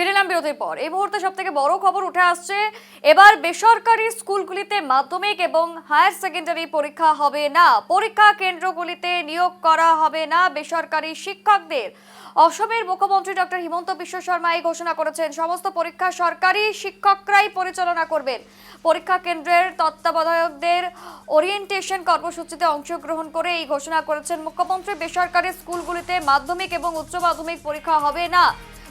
ফিরে এলাম বিরতির পর। এই মুহূর্তে সব থেকে বড় খবর উঠে আসছে, এবার বেসরকারি স্কুলগুলিতে মাধ্যমিক এবং হায়ার সেকেন্ডারি পরীক্ষা হবে না। পরীক্ষা কেন্দ্রগুলিতে নিয়োগ করা হবে না বেসরকারি শিক্ষকদের। অসমের মুখ্যমন্ত্রী ডক্টর হিমন্ত বিশ্ব শর্মা এই ঘোষণা করেছেন, সমস্ত পরীক্ষা সরকারি শিক্ষকরাই পরিচালনা করবেন। পরীক্ষা কেন্দ্রের তত্ত্বাবধায়কদের ওরিয়েন্টেশন কর্মসূচিতে অংশগ্রহণ করে এই ঘোষণা করেছেন মুখ্যমন্ত্রী। বেসরকারি স্কুলগুলিতে মাধ্যমিক এবং উচ্চ মাধ্যমিক পরীক্ষা হবে না।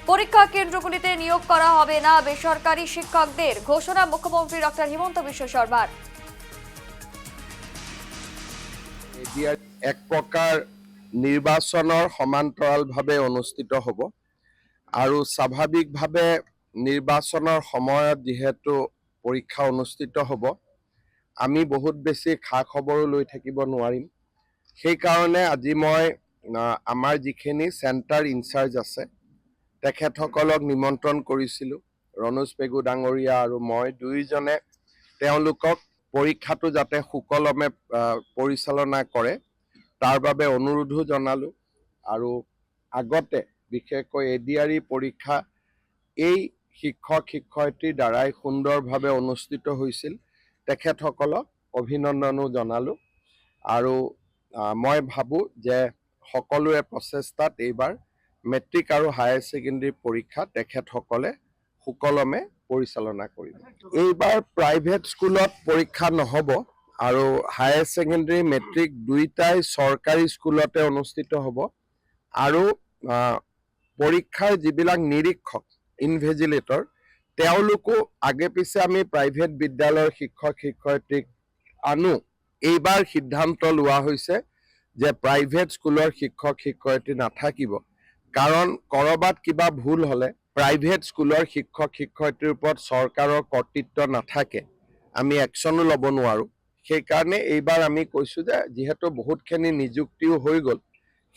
পরীক্ষা কেন্দ্রগুলিতে নিয়োগ করা হবে না বেসরকারি শিক্ষকদের, ঘোষণা মুখ্যমন্ত্রী ডক্টর হিমন্ত বিশ্ব শর্মার। এক প্ৰকাৰ নিৰ্বাচনৰ সমান্তৰালভাৱে অনুষ্ঠিত হ'ব আৰু স্বাভাৱিকভাৱে নিৰ্বাচনৰ সময়ত যিহেতু পৰীক্ষা অনুষ্ঠিত হ'ব, আমি বহুত বেছি খা খবৰো লৈ থাকিব নোৱাৰিম। সেইকাৰণে আজি মই আমাৰ যিখিনি চেণ্টাৰ ইনচাৰ্জ আছে তেখেতসকলক নিমন্ত্ৰণ কৰিছিলোঁ। ৰণোজ পেগু ডাঙৰীয়া আৰু মই দুয়োজনে তেওঁলোকক পৰীক্ষাটো যাতে সুকলমে পৰিচালনা কৰে, তাৰ বাবে অনুৰোধো জনালোঁ। আৰু আগতে বিশেষকৈ এ ডি আৰ ই পৰীক্ষা এই শিক্ষক শিক্ষয়িত্ৰীৰ দ্বাৰাই সুন্দৰভাৱে অনুষ্ঠিত হৈছিল। তেখেতসকলক অভিনন্দনো জনালোঁ। আৰু মই ভাবোঁ যে সকলোৰে প্ৰচেষ্টাত এইবাৰ মেট্ৰিক আৰু হায়াৰ ছেকেণ্ডেৰী পৰীক্ষা তেখেতসকলে সুকলমে পৰিচালনা কৰিব। এইবাৰ প্ৰাইভেট স্কুলত পৰীক্ষা নহ'ব আৰু হায়াৰ ছেকেণ্ডেৰী মেট্ৰিক দুয়োটাই চৰকাৰী স্কুলতে অনুষ্ঠিত হ'ব আৰু পৰীক্ষাৰ যিবিলাক নিৰীক্ষক, ইনভেজিলেটৰ, তেওঁলোকো আগে পিছে আমি প্ৰাইভেট বিদ্যালয়ৰ শিক্ষক, শিক্ষয়িত্ৰীক আনো। এইবাৰ সিদ্ধান্ত লোৱা হৈছে যে প্ৰাইভেট স্কুলৰ শিক্ষক, শিক্ষয়িত্ৰী নাথাকিব। কাৰণ ক'ৰবাত কিবা ভুল হ'লে প্ৰাইভেট স্কুলৰ শিক্ষক শিক্ষয়িত্ৰীৰ ওপৰত চৰকাৰৰ কৰ্তৃত্ব নাথাকে। আমি একশ্যনো ল'ব নোৱাৰোঁ। সেইকাৰণে এইবাৰ আমি কৈছোঁ যে যিহেতু বহুতখিনি নিযুক্তিও হৈ গ'ল,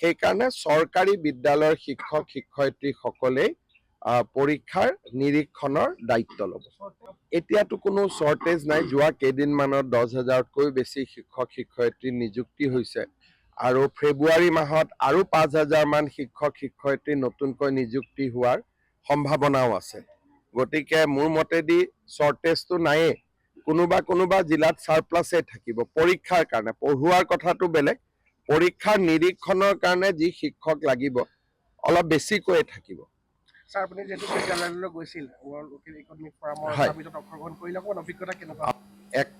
সেইকাৰণে চৰকাৰী বিদ্যালয়ৰ শিক্ষক শিক্ষয়িত্ৰীসকলেই পৰীক্ষাৰ নিৰীক্ষণৰ দায়িত্ব ল'ব। এতিয়াতো কোনো শ্বৰ্টেজ নাই। যোৱা কেইদিনমানত দহ হাজাৰতকৈ বেছি শিক্ষক শিক্ষয়িত্ৰী নিযুক্তি হৈছে। আৰু ফেব্ৰুৱাৰী মাহত আৰু পাঁচ হাজাৰমান শিক্ষক শিক্ষয়িত্ৰী নতুনকৈ নিযুক্তি হোৱাৰ সম্ভাৱনাও আছে। গতিকে মোৰ মতেদি শ্বৰ্টেজটো নায়েই। কোনোবা কোনোবা জিলাত চাৰপ্লাছেই থাকিব। পৰীক্ষাৰ কাৰণে পঢ়োৱাৰ কথাটো বেলেগ। পৰীক্ষাৰ নিৰীক্ষণৰ কাৰণে যি শিক্ষক লাগিব অলপ বেছিকৈয়ে থাকিব। ছাৰ আপুনি যিহেতু বিদ্যালয়লৈ গৈছিল ৱৰ্ল্ড ইকনমিক ফৰামৰ অংশগ্ৰহণ কৰিলে অকণমান অভিজ্ঞতা কেনেকুৱা? এক